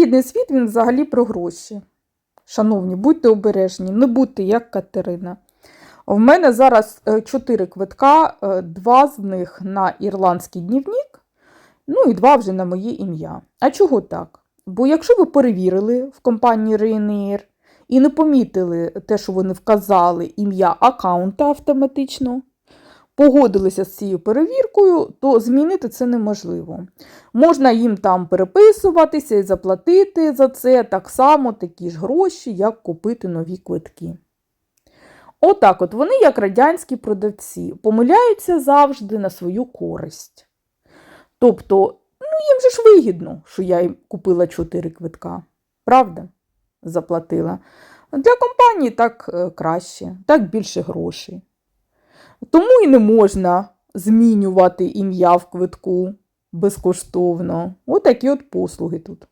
Західний світ він взагалі про гроші. Шановні, будьте обережні, не будьте як Катерина. В мене зараз е, чотири квитка, е, два з них на ірландський днівник, ну і два вже на моє ім'я. А чого так? Бо якщо ви перевірили в компанії Ryanair і не помітили те, що вони вказали ім'я аккаунта автоматично, погодилися з цією перевіркою, то змінити це неможливо. Можна їм там переписуватися і заплатити за це так само такі ж гроші, як купити нові квитки. Отак от вони, як радянські продавці, помиляються завжди на свою користь. Тобто, ну їм же ж вигідно, що я їм купила чотири квитка. Правда? Заплатила. Для компанії так е, краще, так більше грошей. Не можна змінювати ім'я в квитку безкоштовно. Отакі от послуги тут.